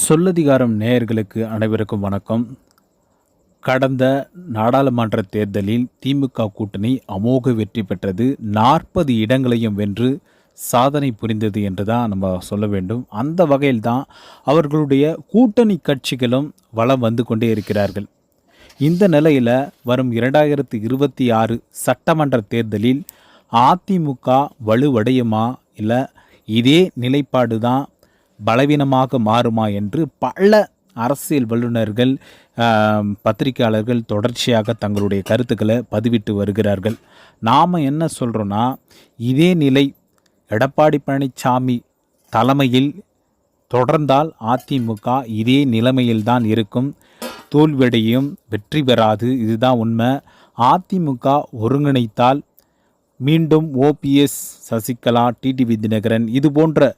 சொல்லதிகாரம் நேயர்களுக்கு அனைவருக்கும் வணக்கம். கடந்த நாடாளுமன்ற தேர்தலில் திமுக கூட்டணி அமோக வெற்றி பெற்றது. நாற்பது இடங்களையும் வென்று சாதனை புரிந்தது என்று தான் நம்ம சொல்ல வேண்டும். அந்த வகையில் தான் அவர்களுடைய கூட்டணி கட்சிகளும் வளம் வந்து கொண்டே இருக்கிறார்கள். இந்த நிலையில் வரும் இரண்டாயிரத்து இருபத்தி ஆறு சட்டமன்ற தேர்தலில் அதிமுக வலுவடையுமா இல்லை இதே நிலைப்பாடு தான் பலவீனமாக மாறுமா என்று பல அரசியல் வல்லுநர்கள் பத்திரிகையாளர்கள் தொடர்ச்சியாக தங்களுடைய கருத்துக்களை பதிவிட்டு வருகிறார்கள். நாம் என்ன சொல்கிறோன்னா இதே நிலை எடப்பாடி பழனிசாமி தலைமையில் தொடர்ந்தால் அதிமுக இதே நிலைமையில்தான் இருக்கும். தோல்வியடையும் வெற்றி பெறாது இதுதான் உண்மை. அதிமுக ஒருங்கிணைத்தால் மீண்டும் ஓபிஎஸ் சசிகலா டிடிவி தினகரன் இது போன்ற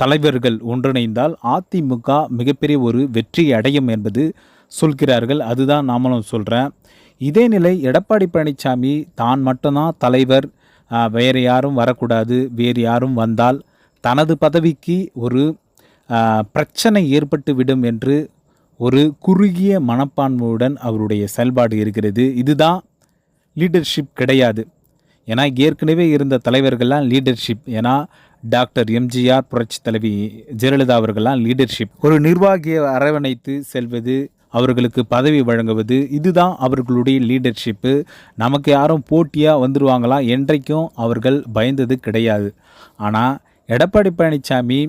தலைவர்கள் ஒன்றிணைந்தால் அதிமுக மிகப்பெரிய ஒரு வெற்றி அடையும் என்பது சொல்கிறார்கள். அதுதான் நாமளும் சொல்கிறேன் இதே நிலை எடப்பாடி பழனிசாமி தான் மட்டும்தான் தலைவர். வேறு யாரும் வரக்கூடாது வேறு யாரும் வந்தால் தனது பதவிக்கு ஒரு பிரச்சனை ஏற்பட்டு விடும் என்று ஒரு குறுகிய மனப்பான்மையுடன் அவருடைய செயல்பாடு இருக்கிறது. இதுதான் லீடர்ஷிப் கிடையாது. ஏன்னா ஏற்கனவே இருந்த தலைவர்கள்லாம் லீடர்ஷிப் ஏன்னா டாக்டர் எம்ஜிஆர் புரட்சி தலைவி ஜெயலலிதா அவர்களாம் லீடர்ஷிப் ஒரு நிர்வாகியை அரவணைத்து செல்வது அவர்களுக்கு பதவி வழங்குவது இதுதான் அவர்களுடைய லீடர்ஷிப்பு நமக்கு யாரும் போட்டியாக வந்துடுவாங்களா என்றைக்கும் அவர்கள் பயந்தது கிடையாது. ஆனால் எடப்பாடி பழனிசாமி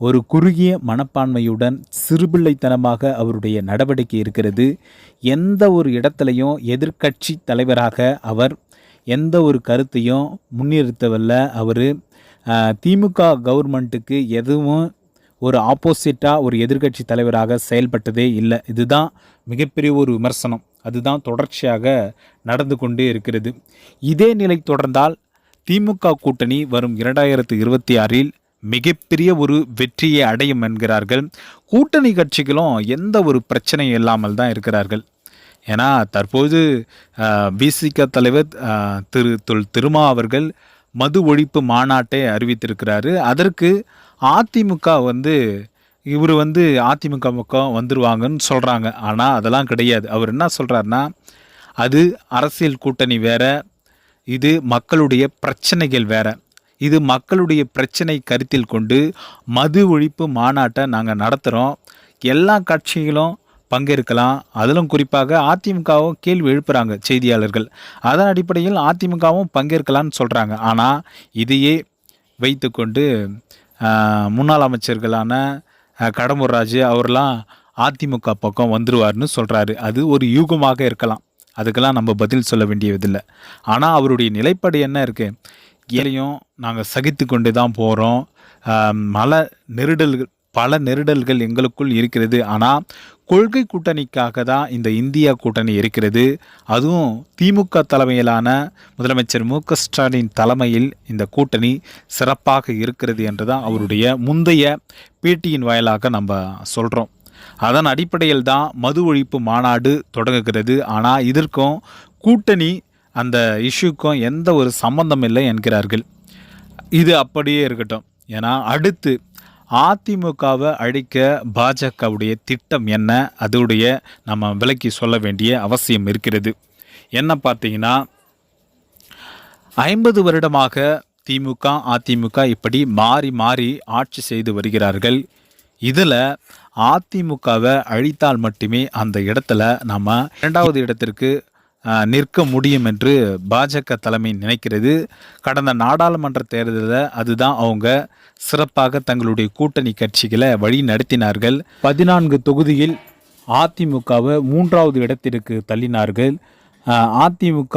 ஒரு குறுகிய மனப்பான்மையுடன் சிறுபிள்ளைத்தனமாக அவருடைய நடவடிக்கை இருக்கிறது. எந்த ஒரு இடத்துலையும் எதிர்க்கட்சி தலைவராக அவர் எந்த ஒரு கருத்தையும் முன்னிறுத்தவல்ல அவர். திமுக கவர்மெண்ட்டுக்கு எதுவும் ஒரு ஆப்போசிட்டாக ஒரு எதிர்க்கட்சி தலைவராக செயல்பட்டதே இல்லை. இதுதான் மிகப்பெரிய ஒரு விமர்சனம். அதுதான் தொடர்ச்சியாக நடந்து கொண்டே இருக்கிறது. இதே நிலை தொடர்ந்தால் திமுக கூட்டணி வரும் இரண்டாயிரத்து இருபத்தி ஆறில் மிகப்பெரிய ஒரு வெற்றியை அடையும் என்கிறார்கள். கூட்டணி கட்சிகளும் எந்த ஒரு பிரச்சனையும் இல்லாமல் தான் இருக்கிறார்கள். ஏன்னா தற்போது பிசிக தலைவர் திரு தொல் திருமா அவர்கள் மது ஒழிப்பு மாநாட்டை அறிவித்திருக்கிறாரு. அதற்கு அதிமுக வந்து இவர் வந்து அதிமுக பக்கம் வந்துருவாங்கன்னு சொல்கிறாங்க ஆனால் அதெல்லாம் கிடையாது. அவர் என்ன சொல்கிறாருன்னா அது அரசியல் கூட்டணி வேற இது மக்களுடைய பிரச்சனைகள் வேற. இது மக்களுடைய பிரச்சனை கருத்தில் கொண்டு மது ஒழிப்பு மாநாட்டை நாங்கள் நடத்துகிறோம் எல்லா கட்சிகளும் பங்கேற்கலாம். அதிலும் குறிப்பாக அதிமுகவும் கேள்வி எழுப்புறாங்க செய்தியாளர்கள். அதன் அடிப்படையில் அதிமுகவும் பங்கேற்கலாம்னு சொல்கிறாங்க ஆனால் இதையே வைத்துக்கொண்டு முன்னாள் அமைச்சர்களான கடம்பூர் ராஜு அவர்லாம் அதிமுக பக்கம் வந்துருவார்னு சொல்கிறாரு அது ஒரு யூகமாக இருக்கலாம். அதுக்கெல்லாம் நம்ம பதில் சொல்ல வேண்டியதில்லை. ஆனால் அவருடைய நிலைப்பாடு என்ன இருக்குது ஏழையும் நாங்கள் சகித்து கொண்டு தான் போகிறோம் மல நெருடல்கள் பல நெருடல்கள் எங்களுக்குள் இருக்கிறது. ஆனால் கொள்கை கூட்டணிக்காக தான் இந்த இந்தியா கூட்டணி இருக்கிறது. அதுவும் திமுக தலைமையிலான முதலமைச்சர் மு க ஸ்டாலின் தலைமையில் இந்த கூட்டணி சிறப்பாக இருக்கிறது என்று தான் அவருடைய முந்தைய பேட்டியின் வாயிலாக நம்ம சொல்கிறோம் அதன் அடிப்படையில் தான் மது ஒழிப்பு மாநாடு தொடங்குகிறது. ஆனால் இதற்கும் கூட்டணி அந்த இஷ்யூக்கும் எந்த ஒரு சம்பந்தம் இல்லை என்கிறார்கள். இது அப்படியே இருக்கட்டும். ஏன்னா அடுத்து அதிமுகவை அழிக்க பாஜகவுடைய திட்டம் என்ன? அதோடைய நம்ம விலக்கி சொல்ல வேண்டிய அவசியம் இருக்கிறது. என்ன பார்த்தீங்கன்னா ஐம்பது வருடமாக திமுக அதிமுக இப்படி மாறி மாறி ஆட்சி செய்து வருகிறார்கள். இதில் அதிமுகவை அழித்தால் மட்டுமே அந்த இடத்துல நம்ம இரண்டாவது இடத்திற்கு நிற்க முடியும் என்று பாஜக தலைமை நினைக்கிறது. கடந்த நாடாளுமன்ற தேர்தலில் அதுதான் அவங்க சிறப்பாக தங்களுடைய கூட்டணி கட்சிகளை வழி நடத்தினார்கள். பதினான்கு தொகுதியில் அதிமுகவை மூன்றாவது இடத்திற்கு தள்ளினார்கள். அதிமுக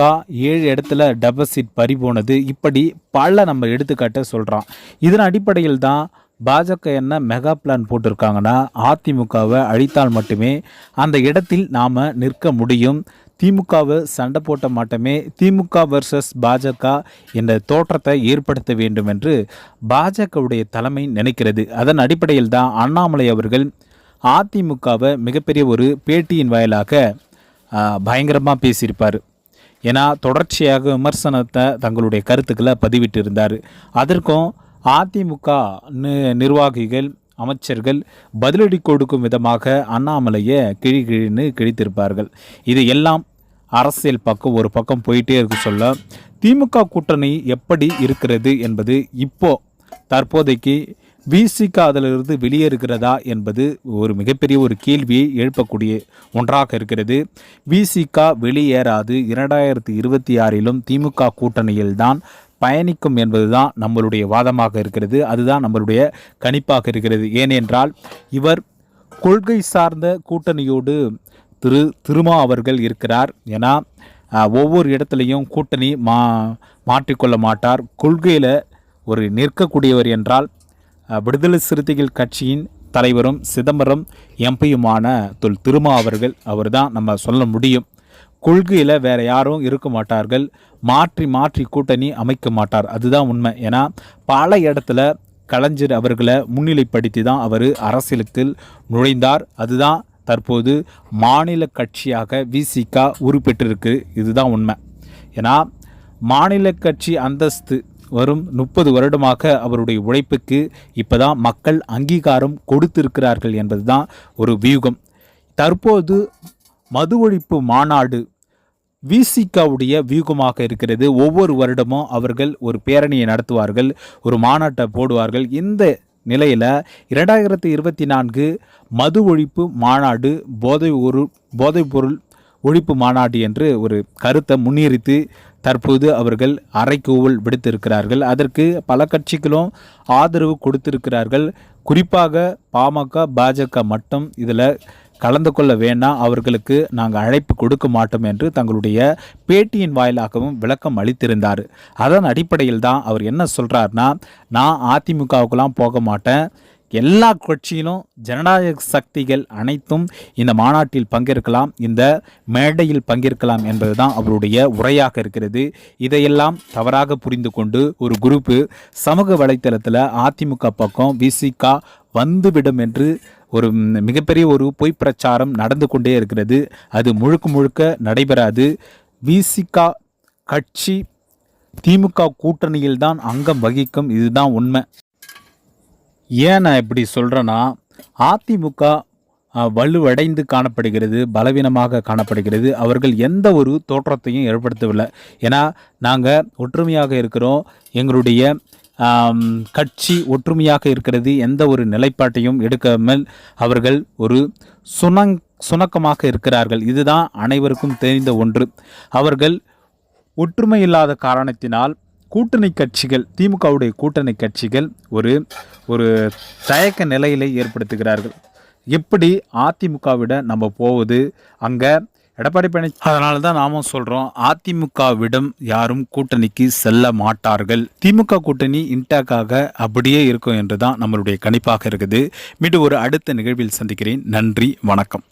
ஏழு இடத்துல டெபாசிட் பறி போனது. இப்படி பல நம்ம எடுத்துக்காட்ட சொல்கிறோம் இதன் அடிப்படையில் தான் பாஜக என்ன மெகா பிளான் போட்டிருக்காங்கன்னா அதிமுகவை அழித்தால் மட்டுமே அந்த இடத்தில் நாம் நிற்க முடியும். திமுகவை சண்டை போட்ட மாட்டமே திமுக வர்சஸ் பாஜக என்ற தோற்றத்தை ஏற்படுத்த வேண்டும் என்று பாஜகவுடைய தலைமை நினைக்கிறது. அதன் அடிப்படையில் தான் அண்ணாமலை அவர்கள் அதிமுகவை மிகப்பெரிய ஒரு பேட்டியின் வாயிலாக பயங்கரமாக பேசியிருப்பார். ஏன்னா தொடர்ச்சியாக விமர்சனத்தை தங்களுடைய கருத்துக்களை பதிவிட்டு இருந்தார் அதற்கும் அதிமுக நிர்வாகிகள் அமைச்சர்கள் பதிலடி கொடுக்கும் விதமாக அண்ணாமலையை கிழி கிழின்னு கிழித்திருப்பார்கள். இது எல்லாம் அரசியல் பக்கம் ஒரு பக்கம் போயிட்டே இருக்கு சொல்ல திமுக கூட்டணி எப்படி இருக்கிறது என்பது இப்போ தற்போதைக்கு விசிகா அதிலிருந்து வெளியேறுகிறதா என்பது ஒரு மிகப்பெரிய ஒரு கேள்வியை எழுப்பக்கூடிய ஒன்றாக இருக்கிறது. விசிகா வெளியேறாது இரண்டாயிரத்தி இருபத்தி ஆறிலும் திமுக கூட்டணியில்தான் பயணிக்கும் என்பதுதான் நம்மளுடைய வாதமாக இருக்கிறது. அதுதான் நம்மளுடைய கணிப்பாக இருக்கிறது. ஏனென்றால் இவர் கொள்கை சார்ந்த கூட்டணியோடு திரு திருமா அவர்கள் இருக்கிறார் ஏன்னா ஒவ்வொரு இடத்துலையும் கூட்டணி மா மாற்றிக்கொள்ள மாட்டார். கொள்கையில் ஒரு நிற்கக்கூடியவர் என்றால் விடுதலை சிறுத்தைகள் கட்சியின் தலைவரும் சிதம்பரம் எம்பியுமான தொல் திருமா அவர்கள் அவர் தான் நம்ம சொல்ல முடியும். கொள்கையில் வேறு யாரும் இருக்க மாட்டார்கள். மாற்றி மாற்றி கூட்டணி அமைக்க மாட்டார். அதுதான் உண்மை. ஏன்னா பல இடத்துல கலைஞர் அவர்களை முன்னிலைப்படுத்தி தான் அவர் அரசியலுக்கு நுழைந்தார். அதுதான் தற்போது மாநில கட்சியாக விசிகா உருப்பெற்றிருக்கு இதுதான் உண்மை. ஏன்னா மாநில கட்சி அந்தஸ்து வரும் முப்பது வருடமாக அவருடைய உழைப்புக்கு இப்போதான் மக்கள் அங்கீகாரம் கொடுத்திருக்கிறார்கள் என்பதுதான் ஒரு வியூகம். தற்போது மது ஒழிப்பு மாநாடு விசிகாவுடைய வியூகமாக இருக்கிறது. ஒவ்வொரு வருடமும் அவர்கள் ஒரு பேரணியை நடத்துவார்கள் ஒரு மாநாட்டை போடுவார்கள். இந்த நிலையில் இரண்டாயிரத்தி இருபத்தி நான்கு மது ஒழிப்பு மாநாடு போதை ஒரு போதைப்பொருள் ஒழிப்பு மாநாடு என்று ஒரு கருத்தை முன்னிறுத்தி தற்போது அவர்கள் அறைகூவல் விடுத்திருக்கிறார்கள். அதற்கு பல கட்சிகளும் ஆதரவு கொடுத்திருக்கிறார்கள். குறிப்பாக பாமக பாஜக மட்டும் இதில் கலந்து கொள்ள வேண்டாம் அவர்களுக்கு நாங்கள் அழைப்பு கொடுக்க மாட்டோம் என்று தங்களுடைய பேட்டியின் வாயிலாகவும் விளக்கம் அளித்திருந்தார். அதன் அடிப்படையில் தான் அவர் என்ன சொல்கிறாருன்னா நான் அதிமுகவுக்கெல்லாம் போக மாட்டேன். எல்லா கட்சியிலும் ஜனநாயக சக்திகள் அனைத்தும் இந்த மாநாட்டில் பங்கேற்கலாம் இந்த மேடையில் பங்கேற்கலாம் என்பதுதான் அவருடைய உரையாக இருக்கிறது. இதையெல்லாம் தவறாக புரிந்து கொண்டு ஒரு குரூப்பு சமூக வலைத்தளத்தில் அதிமுக பக்கம் விசிகா வந்துவிடும் என்று ஒரு மிகப்பெரிய ஒரு பொய் பிரச்சாரம் நடந்து கொண்டே இருக்கிறது. அது முழுக்க முழுக்க நடைபெறாது. விசிகா கட்சி திமுக கூட்டணியில்தான் அங்கம் வகிக்கும். இதுதான் உண்மை. ஏன் நான் இப்படி சொல்கிறேன்னா அதிமுக வலுவடைந்து காணப்படுகிறது பலவீனமாக காணப்படுகிறது. அவர்கள் எந்த ஒரு தோற்றத்தையும் ஏற்படுத்தவில்லை. ஏன்னா நாங்கள் ஒற்றுமையாக இருக்கிறோம். எங்களுடைய கட்சி ஒற்றுமையாக இருக்கிறது எந்த ஒரு நிலைப்பாட்டையும் எடுக்காமல் அவர்கள் ஒரு சுணங் சுணக்கமாக இருக்கிறார்கள். இதுதான் அனைவருக்கும் தெரிந்த ஒன்று. அவர்கள் ஒற்றுமை இல்லாத காரணத்தினால் கூட்டணி கட்சிகள் திமுகவுடைய கூட்டணி கட்சிகள் ஒரு ஒரு தயக்க நிலையிலே ஏற்படுத்துகிறார்கள். எப்படி அதிமுகவிட நம்ம போவது? அங்கே எடப்பாடி பழனிசாமி அதனால தான் நாமும் சொல்கிறோம் அதிமுகவிடம் யாரும் கூட்டணிக்கு செல்ல மாட்டார்கள். திமுக கூட்டணி இன்டாக்காக அப்படியே இருக்கும் என்று தான் நம்மளுடைய கணிப்பாக இருக்குது. மீண்டும் ஒரு அடுத்த நிகழ்வில் சந்திக்கிறேன். நன்றி வணக்கம்.